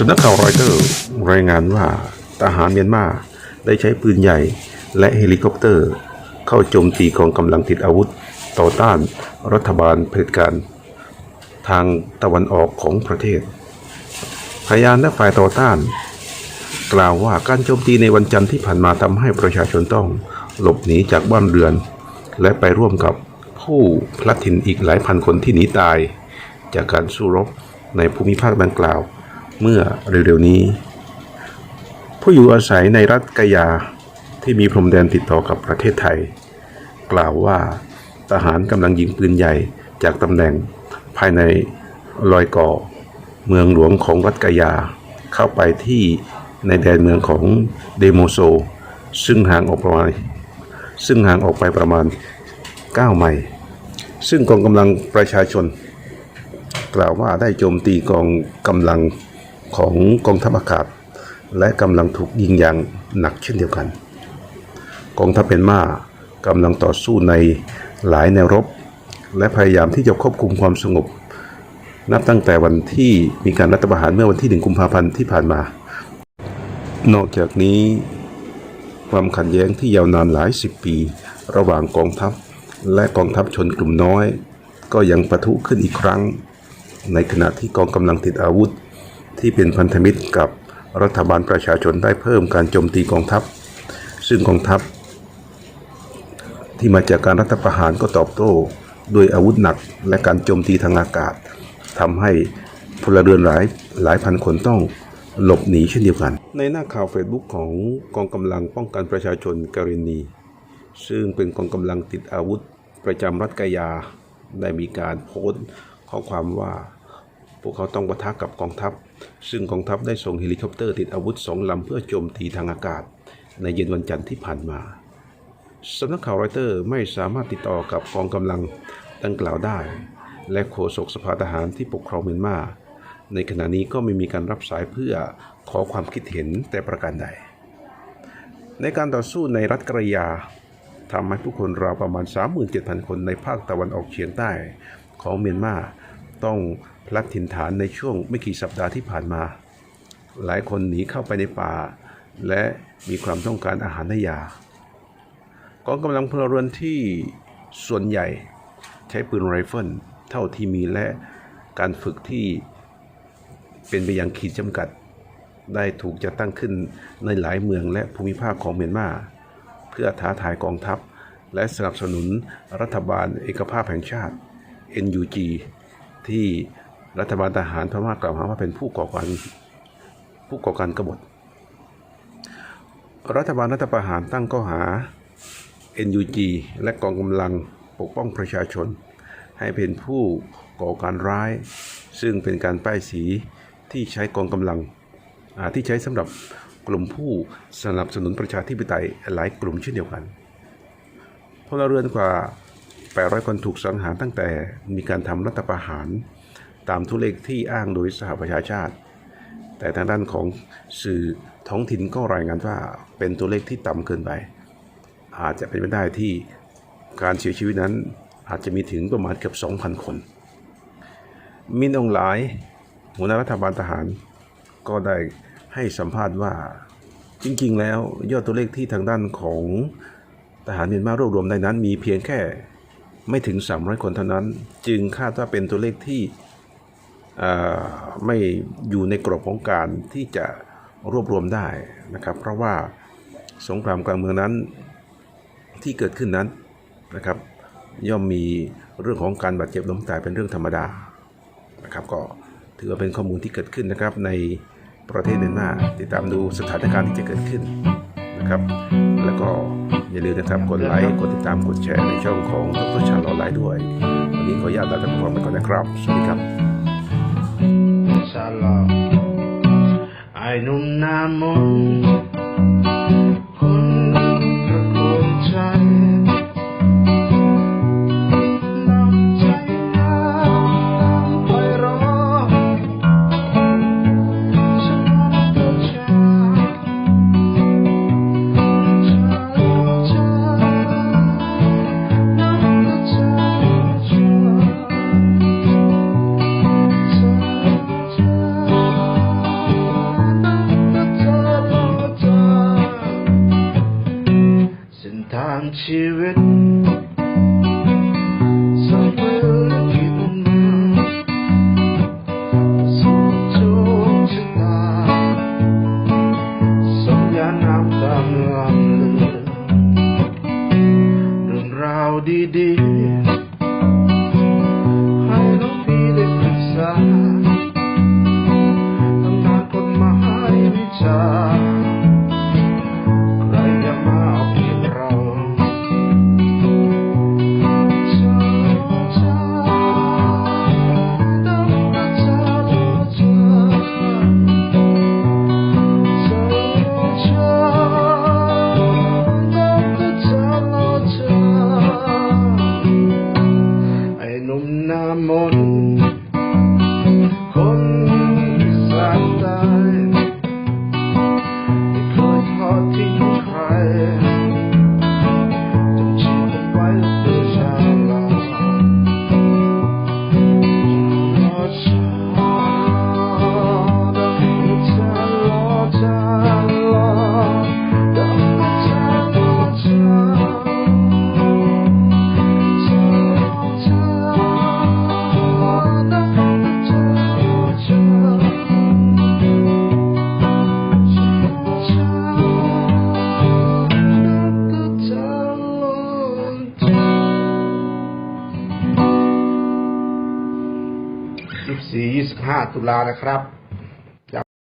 สำนักข่าวรอยเตอร์รายงานว่าทหารเมียนมาได้ใช้ปืนใหญ่และเฮลิคอปเตอร์ เข้าโจมตีกองกำลังติดอาวุธ ต่อต้านรัฐบาลเผด็จการ ทางตะวันออกของประเทศ พยานและฝ่ายต่อต้าน กล่าวว่าการโจมตีในวันจันทร์ที่ผ่านมาทำให้ประชาชนต้องหลบหนีจากบ้านเรือน และไปร่วมกับผู้พลัดถิ่นอีกหลายพันคนที่หนีตาย จากการสู้รบในภูมิภาคดังกล่าว เมื่อเร็วๆนี้ ผู้อยู่อาศัยในรัฐกายาที่มีพรมแดนติดต่อกับประเทศไทย กล่าวว่าทหารกำลังยิงปืนใหญ่จากตำแหน่งภายในลอยก่อ เมืองหลวงของรัฐกายา เข้าไปที่ในแดนเมืองของเดโมโซ ซึ่งห่างออกประมาณซึ่งห่างออกไปประมาณ 9 ไมล์ซึ่งกองกำลังประชาชน กล่าวว่าได้โจมตีกองกำลัง ของกองทัพอากาศ และกำลังถูกยิงอย่างหนักเช่นเดียวกัน กองทัพเมียนมากำลังต่อสู้ในหลายแนวรบ และพยายามที่จะควบคุมความสงบ นับตั้งแต่วันที่มีการรัฐประหารเมื่อวันที่ 1 กุมภาพันธ์ที่ผ่านมา นอกจากนี้ ความขัดแย้งที่ยาวนานหลายสิบปี ระหว่างกองทัพและกองทัพชนกลุ่มน้อย ก็ยังปะทุขึ้นอีกครั้ง ในขณะที่กองกำลังติดอาวุธ ที่เป็นพันธมิตรกับรัฐบาลประชาชนได้เพิ่มการโจมตีกองทัพ ซึ่งกองทัพ ที่มาจากการรัฐประหารก็ตอบโต้ด้วยอาวุธหนักและการโจมตีทางอากาศทำให้พลเรือนหลายหลายพันคนต้องหลบหนีเช่นเดียวกัน ในหน้าข่าวเฟซบุ๊กของกองกำลังป้องกันประชาชนการินี ซึ่งเป็นกองกำลังติดอาวุธประจำรัฐกายาได้มีการโพสต์ข้อความว่า พวกเขาต้องปะทะกับกองทัพ ซึ่งกองทัพได้ส่งเฮลิคอปเตอร์ติดอาวุธสองลำเพื่อโจมตีทางอากาศ ในเย็นวันจันทร์ที่ผ่านมาสำนักข่าวรอยเตอร์ไม่สามารถติดต่อกับกองกำลังดังกล่าวได้ และโฆษกสภาทหารที่ปกครองเมียนมา ในขณะนี้ก็ไม่มีการรับสายเพื่อขอความคิดเห็นแต่ประการใด ในการต่อสู้ในรัฐกระยาทำให้ผู้คนราวประมาณ 37,000 คนในภาคตะวันออกเฉียงใต้ของเมียนมาต้อง พลัดถิ่นฐานในช่วงไม่กี่สัปดาห์ที่ผ่านมา หลายคนหนีเข้าไปในป่า และมีความต้องการอาหารและยากองกำลังพลเรือนที่ส่วนใหญ่ใช้ปืนไรเฟิลเท่าที่มีและการฝึกที่เป็นไปอย่างขีดจำกัด ได้ถูกจัดตั้งขึ้นในหลายเมืองและภูมิภาคของเมียนมา เพื่อท้าทายกองทัพ และสนับสนุนรัฐบาลเอกภาพแห่งชาติ NUG ที่ รัฐบาลทหารพม่ากล่าวหาว่าเป็นผู้ก่อการผู้ก่อการกบฏ รัฐบาลรัฐประหารตั้งข้อหา NUG และกองกำลังปกป้องประชาชน ให้เป็นผู้ก่อการร้าย ซึ่งเป็นการป้ายสีที่ใช้กองกำลังที่ใช้สำหรับกลุ่มผู้สนับสนุนประชาธิปไตยหลายกลุ่มเช่นเดียวกันพลเรือนกว่า 800 คนถูกสังหารตั้งแต่มีการทำรัฐประหาร ตามตัวเลขที่อ้างโดยสหประชาชาติ แต่ทางด้านของสื่อท้องถิ่นก็รายงานว่าเป็นตัวเลขที่ต่ำเกินไป อาจจะเป็นไปได้ที่การเสียชีวิตนั้นอาจจะมีถึงประมาณเกือบ 2,000 คน มินองหลายหัวหน้ารัฐบาลทหารก็ได้ให้สัมภาษณ์ว่าจริงๆ แล้วยอดตัวเลขที่ทางด้านของทหารเมียนมารวบรวมได้นั้น มีเพียงแค่ไม่ถึง 300 คนเท่านั้น จึงคาดว่าเป็นตัวเลขที่ ไม่อยู่ในกรอบของการที่จะรวบรวมได้นะครับ เพราะว่าสงครามกลางเมืองนั้นที่เกิดขึ้นนั้นนะครับย่อมมีเรื่องของการบาดเจ็บล้มตายเป็นเรื่องธรรมดานะครับก็ถือว่าเป็นข้อมูลที่เกิดขึ้นนะครับในประเทศเมียนมาติดตามดูสถานการณ์ที่จะเกิดขึ้นนะครับ แล้วก็อย่าลืมนะครับกดไลค์กดติดตามกดแชร์ในช่องของดรชาลออนไลน์ด้วย วันนี้ขออนุญาตลาท่านผู้ฟังไปก่อนนะครับ สวัสดีครับ I know nung more. 5 ตุลานะครับ